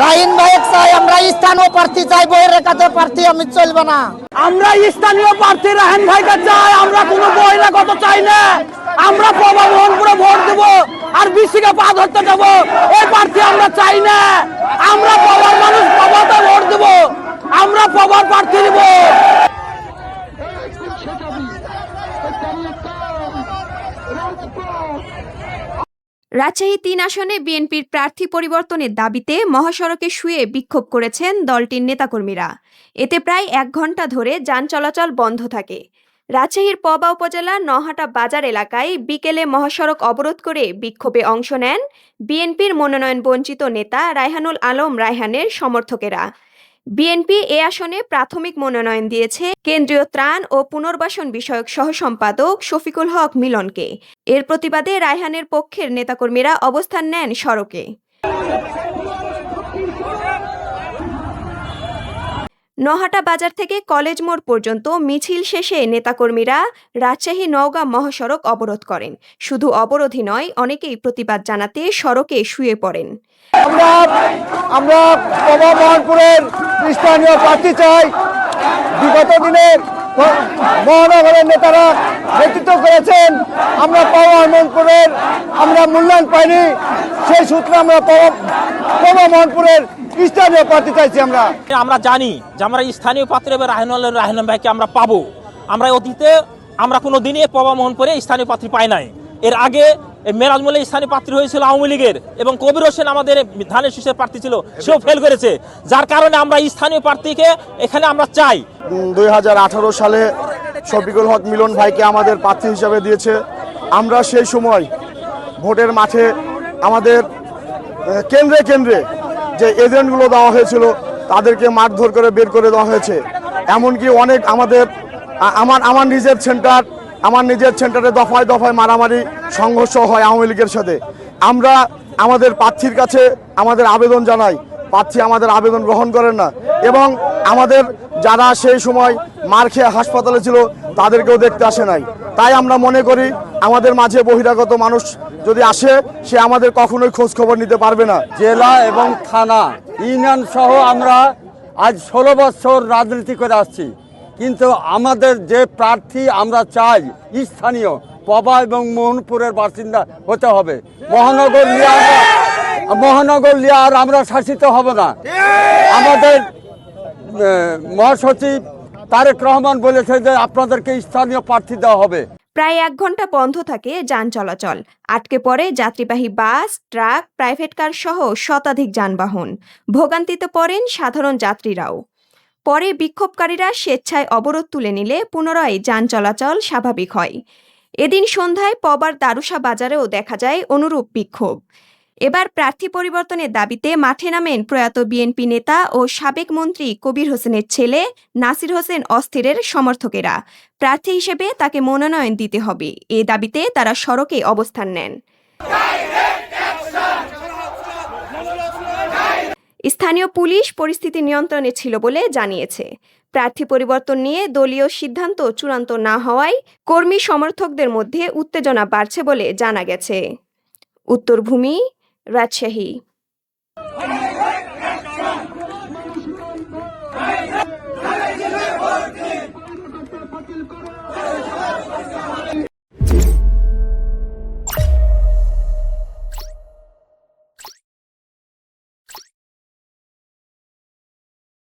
রাহিন ভাই চাই আমরা স্থানীয় প্রার্থী চাই বইয়ের রেখাতে প্রার্থী আমি চলবে না। আমরা স্থানীয় প্রার্থী রাহেন ভাইকে চাই আমরা কোনো বহিরাগত চাই না। আমরা প্রভা মোহনপুরে ভোট দেব আর বিসিকে পা ধরতে দেব। এই প্রার্থী আমরা চাই না। আমরা প্রভার মানুষ প্রভাতে ভোট দেব। আমরা প্রভার প্রার্থী দেব রাজশাহী তিন আসনে বিএনপির প্রার্থী পরিবর্তনের দাবিতে মহাসড়কে শুয়ে বিক্ষোভ করেছেন দলটির নেতাকর্মীরা। এতে প্রায় এক ঘণ্টা ধরে যান চলাচল বন্ধ থাকে। রাজশাহীর পবা উপজেলার নহাটা বাজার এলাকায় বিকেলে মহাসড়ক অবরোধ করে বিক্ষোভে অংশ নেন বিএনপির মনোনয়ন বঞ্চিত নেতা রায়হানুল আলম রায়হানের সমর্থকেরা। বিএনপি এ আসনে প্রাথমিক মনোনয়ন দিয়েছে কেন্দ্রীয় ত্রাণ ও পুনর্বাসন বিষয়ক সহ সম্পাদক শফিকুল হক মিলনকে। এর প্রতিবাদে রায়হানের পক্ষের নেতাকর্মীরা অবস্থান নেন সড়কে। নহাটা বাজার থেকে কলেজ মোড় পর্যন্ত মিছিল শেষে নেতাকর্মীরা রাজশাহী নওগাঁ মহাসড়ক অবরোধ করেন। শুধু অবরোধই নয়, অনেকেই প্রতিবাদ জানাতে সড়কে শুয়ে পড়েন। আমরা আমরা স্থানীয় প্রার্থী চাই। বিগত দিনে মহানগরের নেতারা নেতৃত্ব করেছেন। আমরা প্রভা মোহনপুরের আমরা মূল্যায়ন পাইনি। সেই সূত্রে আমরা প্রভা মোহনপুরের স্থানীয় প্রার্থী চাইছি আমরা। আমরা জানি যে আমরা স্থানীয় পাত্রে রাহেনুল রাহেন ভাইকে আমরা পাবো। আমরা অতীতে, আমরা কোনো দিনে পবা মোহন করে স্থানীয় পাত্রী পাই নাই। এর আগে মেরাজ মোল্লা স্থানীয় পাত্রী হয়েছিল আওয়ামী লীগের এবং কবির হোসেন আমাদের ধানের শীষের প্রার্থী ছিল, সেও ফেল করেছে। যার কারণে আমরা স্থানীয় প্রার্থীকে এখানে আমরা চাই। দু হাজার আঠারো সালে শফিকুল হক মিলন ভাইকে আমাদের প্রার্থী হিসাবে দিয়েছে। আমরা সেই সময় ভোটের মাঠে আমাদের কেন্দ্রে কেন্দ্রে যে এজেন্টগুলো দেওয়া হয়েছিল, তাদেরকে মারধর করে বের করে দেওয়া হয়েছে। এমনকি অনেক আমাদের আমার আমার নিজের সেন্টার আমার নিজের সেন্টারে দফায় দফায় মারামারি, সংঘর্ষ হয় আওয়ামী লীগের সাথে। আমরা আমাদের প্রার্থীর কাছে আমাদের আবেদন জানাই। প্রার্থী আমাদের আবেদন গ্রহণ করেন না। এবং আমাদের যারা সেই সময় মার খেয়ে হাসপাতালে ছিল, তাদেরকেও দেখতে আসে নাই। তাই আমরা মনে করি, আমাদের মাঝে বহিরাগত মানুষ যদি আসে, সে আমাদের কখনোই খোঁজ খবর নিতে পারবে না। জেলা এবং থানা, ইউনিয়ন সহ আমরা আজ ষোলো বছর রাজনীতি করে আসছি। কিন্তু আমাদের যে প্রার্থী আমরা চাই, স্থানীয় পবা এবং মোহনপুরের বাসিন্দা হতে হবে। মহানগর লিয়া মহানগর লিয়া আর আমরা শাসিত হব না। আমাদের মহাসচিব তারেক রহমান বলেছে যে আপনাদেরকে স্থানীয় প্রার্থী দেওয়া হবে। প্রায় এক ঘণ্টা বন্ধ থাকে যান চলাচল। আটকে পড়ে যাত্রীবাহী বাস, ট্রাক, প্রাইভেট কার সহ শতাধিক যানবাহন। ভোগান্তিতে পড়েন সাধারণ যাত্রীরাও। পরে বিক্ষোভকারীরা স্বেচ্ছায় অবরোধ তুলে নিলে পুনরায় যান চলাচল স্বাভাবিক হয়। এদিন সন্ধ্যায় পবার দারুসা বাজারেও দেখা যায় অনুরূপ বিক্ষোভ। এবার প্রার্থী পরিবর্তনের দাবিতে মাঠে নামেন প্রয়াত বিএনপি নেতা ও সাবেক মন্ত্রী কবির হোসেনের ছেলে নাসির হোসেন অস্থিরের সমর্থকেরা। প্রার্থী হিসেবে তাকে মনোনয়ন দিতে হবে। এ দাবিতে তারা সড়কে অবস্থান নেন। স্থানীয় পুলিশ পরিস্থিতি নিয়ন্ত্রণে ছিল বলে জানিয়েছে। প্রার্থী পরিবর্তন নিয়ে দলীয় সিদ্ধান্ত চূড়ান্ত না হওয়ায় কর্মী সমর্থকদের মধ্যে উত্তেজনা বাড়ছে বলে জানা গেছে। উত্তরভূমি, রাজশাহী।